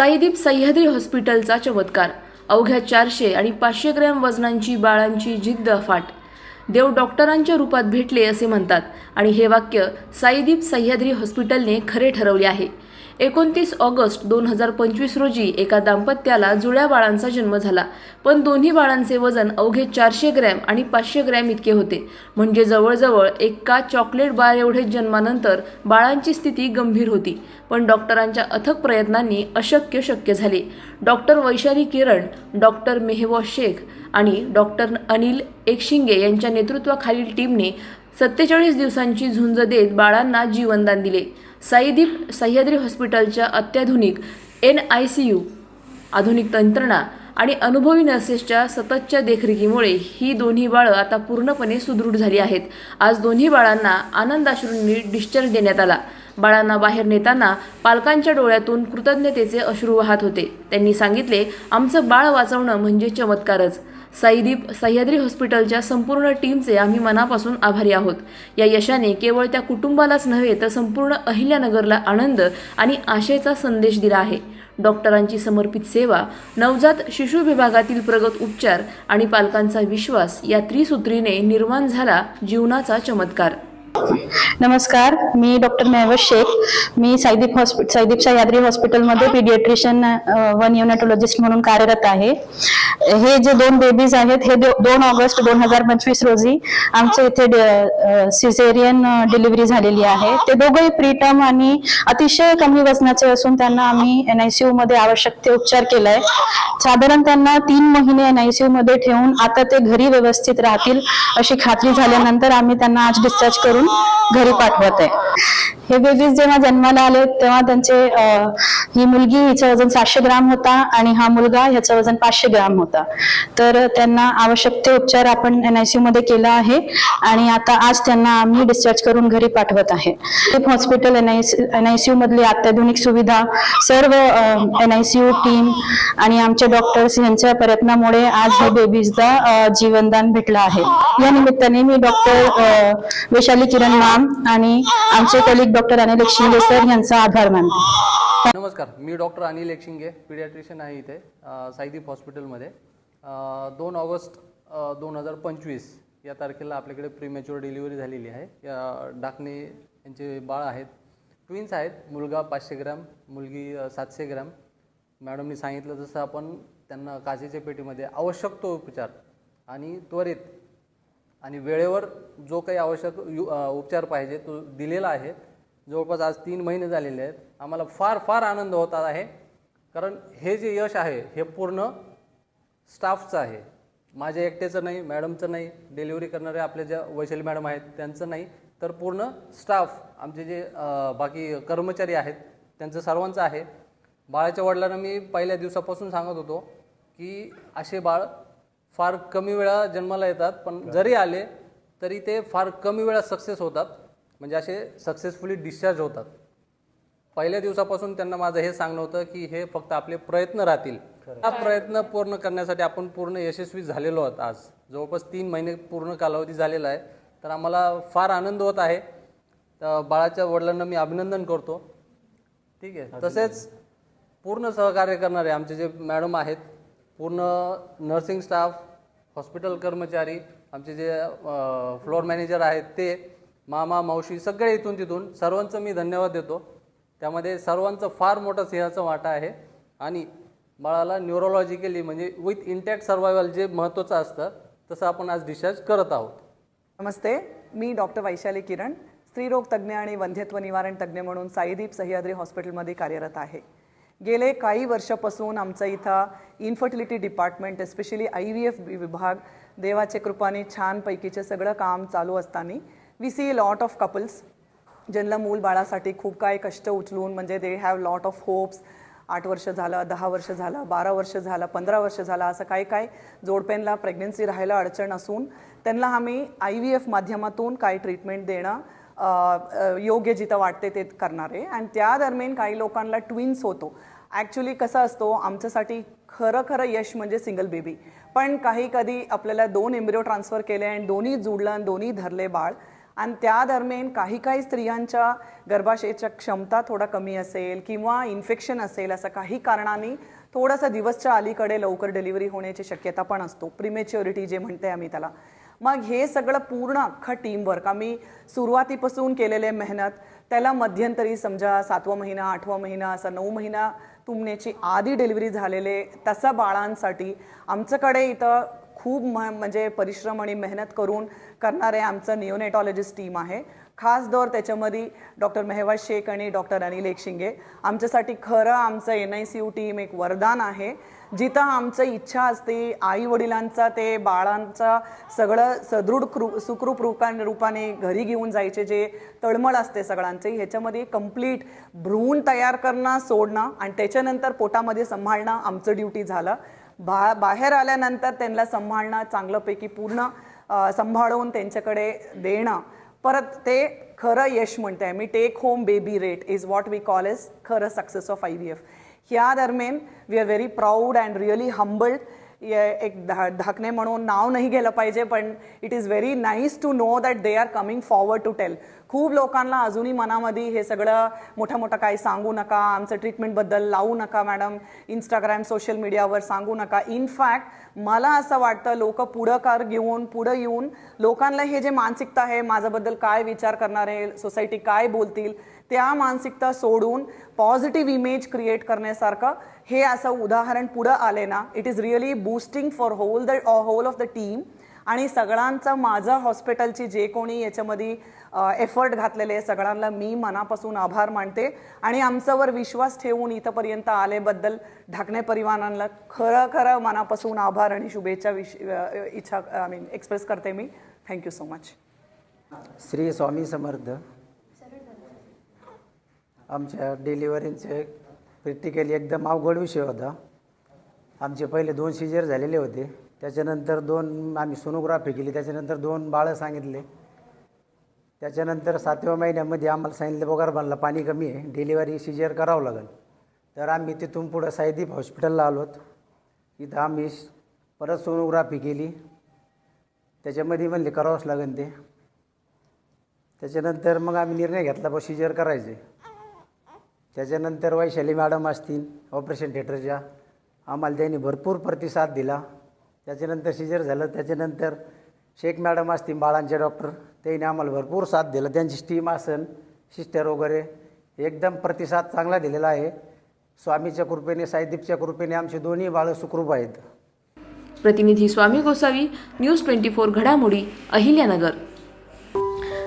साईदीप सह्याद्री हॉस्पिटलचा चमत्कार. अवघ्या चारशे आणि पाचशे ग्रॅम वजनांची बाळांची जिद्द अफाट. देव डॉक्टरांच्या रूपात भेटले असे म्हणतात आणि हे वाक्य साईदीप सह्याद्री हॉस्पिटलने खरे ठरवले आहे. एकोणतीस ऑगस्ट दोन हजार पंचवीस रोजी एका दाम्पत्याला जुळ्या बाळांचा जन्म झाला. पण दोन्ही बाळांचे वजन अवघे चारशे ग्रॅम आणि पाचशे ग्रॅम इतके होते. म्हणजे जवळजवळ एका चॉकलेट बार एवढे जन्मानंतर बाळांची स्थिती गंभीर होती. पण डॉक्टरांच्या अथक प्रयत्नांनी अशक्य शक्य झाले. डॉक्टर वैशाली किरण डॉक्टर मेहवा शेख आणि डॉक्टर अनिल एकशिंगे यांच्या नेतृत्वाखालील टीमने सत्तेचाळीस दिवसांची झुंज देत बाळांना जीवनदान दिले. साईदीप सह्याद्री हॉस्पिटलच्या अत्याधुनिक एन आय सी यू आधुनिक यंत्रणा आणि अनुभवी नर्सेसच्या सततच्या देखरेखीमुळे ही दोन्ही बाळं आता पूर्णपणे सुदृढ झाली आहेत. आज दोन्ही बाळांना आनंदाश्रूंनी डिस्चार्ज देण्यात आला. बाळांना बाहेर नेताना पालकांच्या डोळ्यातून कृतज्ञतेचे अश्रू वाहत होते. त्यांनी सांगितले आमचं बाळ वाचवणं म्हणजे चमत्कारच. सईदीप सह्याद्री हॉस्पिटलच्या संपूर्ण टीमचे आम्ही मनापासून आभारी आहोत. या यशाने केवळ त्या कुटुंबालाच नव्हे तर संपूर्ण अहिल्यानगरला आनंद आणि आशेचा संदेश दिला आहे. डॉक्टरांची समर्पित सेवा नवजात शिशु विभागातील प्रगत उपचार आणि पालकांचा विश्वास या त्रिसूत्रीने निर्माण झाला जीवनाचा चमत्कार. नमस्कार मी डॉक्टर मेहवश शेख. मी साईदीप हॉस्पिटल साईदीप सह्याद्री हॉस्पिटलमध्ये पिडियाट्रिशियन वन युनेटॉलॉजिस्ट म्हणून कार्यरत आहे. हे जे दोन बेबीज आहेत हे दो- दोन ऑगस्ट दोन हजार पंचवीस रोजी आमच्या इथे सिझेरियन डिलिव्हरी झालेली आहे. ते दोघंही प्रीटम आणि अतिशय कमी वजनाचे असून त्यांना आम्ही एनआयसीयू मध्ये आवश्यक ते उपचार केलाय. साधारण त्यांना तीन महिने एनआयसीयू मध्ये ठेवून आता ते घरी व्यवस्थित राहतील अशी खात्री झाल्यानंतर आम्ही त्यांना आज डिस्चार्ज करून Oh! घरी पाठवत. आहे हे बेबीज जेव्हा जन्माला आले तेव्हा त्यांचे ही मुलगी हिचं वजन सातशे ग्राम होता आणि हा मुलगा ह्याचं वजन पाचशे ग्राम होता. तर त्यांना आवश्यक ते उपचार आपण एनआयसीयू मध्ये केला आहे आणि आता आज त्यांना आम्ही डिस्चार्ज करून घरी पाठवत आहे. हॉस्पिटल एनआयसीयू मधली अत्याधुनिक सुविधा सर्व एनआयसीयू टीम आणि आमचे डॉक्टर्स यांच्या प्रयत्नामुळे आज हे बेबीजला जीवनदान भेटलं आहे. या निमित्ताने मी डॉक्टर वैशाली किरण मॅम आणि आमचे colleague doctor Anil Lakshmi sir यांचा आभार मानतो. नमस्कार मी डॉक्टर अनिल एकशिंगे पिडियाट्रिशियन आहे इथे साईदीप हॉस्पिटलमध्ये दोन ऑगस्ट दोन हजार पंचवीस या तारखेला आपल्याकडे प्रीमॅच्युअर डिलिव्हरी झालेली आहे. या डाकणे यांचे बाळ आहेत. ट्विन्स आहेत. मुलगा पाचशे ग्रॅम मुलगी सातशे ग्रॅम. मॅडमनी सांगितलं जसं आपण त्यांना काचेच्या पेटीमध्ये आवश्यक तो उपचार आणि त्वरित आणि वेळेवर जो काही आवश्यक यु उपचार पाहिजे तो दिलेला आहे. जवळपास आज तीन महिने झालेले आहेत. आम्हाला फार फार आनंद होत आहे. कारण हे जे यश आहे हे पूर्ण स्टाफचं आहे. माझ्या एकट्याचं नाही मॅडमचं नाही डिलिव्हरी करणारे आपल्या ज्या वैशाली मॅडम आहेत त्यांचं नाही. तर पूर्ण स्टाफ आमचे जे बाकी कर्मचारी आहेत त्यांचं सर्वांचं आहे. बाळाच्या वडिलांना मी पहिल्या दिवसापासून सांगत होतो की असे बाळ फार कमी वेळा जन्माला येतात पण जरी आले तरी ते फार कमी वेळा सक्सेस होतात. म्हणजे असे सक्सेसफुली डिस्चार्ज होतात. पहिल्या दिवसापासून त्यांना माझं हे सांगणं होतं की हे फक्त आपले प्रयत्न राहतील. हा प्रयत्न पूर्ण करण्यासाठी आपण पूर्ण यशस्वी झालेलो आहोत आज. जवळपास तीन महिने पूर्ण कालावधी झालेला आहे. तर आम्हाला फार आनंद होत आहे. बाळाच्या वडिलांना मी अभिनंदन करतो. ठीक आहे. तसेच पूर्ण सहकार्य करणारे आमचे जे मॅडम आहेत पूर्ण नर्सिंग स्टाफ हॉस्पिटल कर्मचारी आमचे जे फ्लोअर मॅनेजर आहेत ते मामा मावशी सगळे इथून तिथून सर्वांचं मी धन्यवाद देतो. त्यामध्ये सर्वांचं फार मोठा सिंहाचा वाटा आहे. आणि बाळाला न्यूरोलॉजिकली म्हणजे विथ इंटॅक्ट सर्वायवल जे महत्त्वाचं असतं तसं आपण आज डिस्चार्ज करत आहोत. नमस्ते मी डॉक्टर वैशाली किरण स्त्रीरोग तज्ज्ञ आणि वंध्यत्व निवारण तज्ज्ञ म्हणून साईदीप सह्याद्री हॉस्पिटलमध्ये कार्यरत आहे. गेले काही वर्षापासून आमचं इथं infertility department especially I V F विभाग देवाच्या कृपाने छानपैकीचे सगळं काम चालू असताना we see lot of couples ज्यांना मूल बाळासाठी खूप काय कष्ट उचलून म्हणजे they have lot of hopes आठ वर्ष झालं दहा वर्ष झालं बारा वर्ष झालं पंधरा वर्ष झालं असं काय काय जोडप्यांना प्रेग्नन्सी राहायला अडचण असून त्यांना आम्ही आय व्ही एफ माध्यमातून काय ट्रीटमेंट देणं योग्य जिथं वाटते ते करणारे. आणि त्या दरम्यान काही लोकांना ट्विन्स होतो. ॲक्च्युली कसं असतो आमच्यासाठी खरं खरं यश म्हणजे सिंगल बेबी पण काही कधी आपल्याला दोन एम्ब्रिओ ट्रान्सफर केले आणि दोन्ही जुडलं आणि दोन्ही धरले बाळ. आणि त्या दरम्यान काही काही स्त्रियांच्या गर्भाशयाच्या क्षमता थोडा कमी असेल किंवा इन्फेक्शन असेल असं काही कारणाने थोडासा दिवसच्या अलीकडे लवकर डिलिव्हरी होण्याची शक्यता पण असतो. प्रिमेच्युरिटी जे म्हणते आम्ही त्याला. मग हे सगळं पूर्ण अख्खं टीमवर्क आम्ही सुरुवातीपासून केलेले मेहनत त्याला मध्यंतरी समजा सातवा महिना आठवा महिना असा नऊ महिना तुमण्याची आधी डिलिव्हरी झालेले तसं बाळांसाठी आमच्याकडे इथं खूप म्हणजे परिश्रम आणि मेहनत करून करणारे आमचं नियोनेटॉलॉजिस्ट टीम आहे. खास दर त्याच्यामध्ये डॉक्टर मेहवा शेख आणि डॉक्टर अनिल एकशिंगे आमच्यासाठी खरं आमचं N I C U team एक वरदान आहे. जिथं आमचं इच्छा असते आई वडिलांचा ते बाळांचा सगळं सदृढ कृ सुखरूप रूपा रूपाने घरी घेऊन जायचे जे तळमळ असते सगळ्यांचे ह्याच्यामध्ये कंप्लीट भ्रूण तयार करणं सोडणं आणि त्याच्यानंतर पोटामध्ये सांभाळणं आमचं ड्युटी झालं. बा बाहेर आल्यानंतर त्यांना सांभाळणं चांगल्यापैकी पूर्ण सांभाळून त्यांच्याकडे देणं. परत ते खरं यश म्हणते आहे मी take home baby rate is what we call is खरं success of I V F ह्या दरम्यान we are very proud and really humbled एक धा धाकणे म्हणून नाव नाही गेलं पाहिजे पण it is very nice to know that they are coming forward to tell खूप लोकांना अजूनही मनामध्ये हे सगळं मोठं मोठं काही सांगू नका आमचं ट्रीटमेंटबद्दल लावू नका मॅडम इंस्टाग्राम सोशल मीडियावर सांगू नका. इनफॅक्ट मला असं वाटतं लोक पुढंकार घेऊन पुढं येऊन लोकांना हे जे मानसिकता आहे माझ्याबद्दल काय विचार करणार आहे सोसायटी काय बोलतील त्या मानसिकता सोडून पॉझिटिव्ह इमेज क्रिएट करण्यासारखं हे असं उदाहरण पुढं आले ना. It is really boosting for whole the whole of the team आणि सगळ्यांचं माझं हॉस्पिटलची जे कोणी याच्यामध्ये uh, एफर्ट घातलेले सगळ्यांना मी मनापासून आभार मानते. आणि आमच्यावर विश्वास ठेवून इथंपर्यंत आलेबद्दल ढाकणे परिवारांना खरं खरं मनापासून आभार आणि शुभेच्छा विश uh, इच्छा आय मीन एक्सप्रेस करते मी. Thank you so much Shri Swami Samarth. आमच्या डिलिव्हरीचे प्रॅक्टिकली एकदम अवघड विषय होता. आमचे पहिले दोन सिजर झालेले होते. त्याच्यानंतर दोन आम्ही सोनोग्राफी केली. त्याच्यानंतर दोन बाळं सांगितले. त्याच्यानंतर सातव्या महिन्यामध्ये आम्हाला सांगितलं पगार बांधला पाणी कमी आहे. डिलिव्हरी सिजर करावं लागेल. तर आम्ही तिथून पुढं साईदीप हॉस्पिटलला आलोत इथं आम्ही परत सोनोग्राफी केली. त्याच्यामध्ये म्हणले करावंच लागेल ते. त्याच्यानंतर मग आम्ही निर्णय घेतला बा सिजर करायचे त्याच्यानंतर वैशाली मॅडम असतील ऑपरेशन थिएटरच्या. आम्हाला त्यांनी भरपूर प्रतिसाद दिला. त्याच्यानंतर सिजर झालं. त्याच्यानंतर शेख मॅडम असतील बाळांचे डॉक्टर त्यांनी आम्हाला भरपूर साथ दिला. त्यांची टीम आसन सिस्टर वगैरे एकदम प्रतिसाद चांगला दिलेला आहे. स्वामीच्या कृपेने साईदीपच्या कृपेने आमचे दोन्ही बाळं सुखरूप आहेत. प्रतिनिधी Swami Gosavi news twenty four घडामोडी अहिल्यानगर.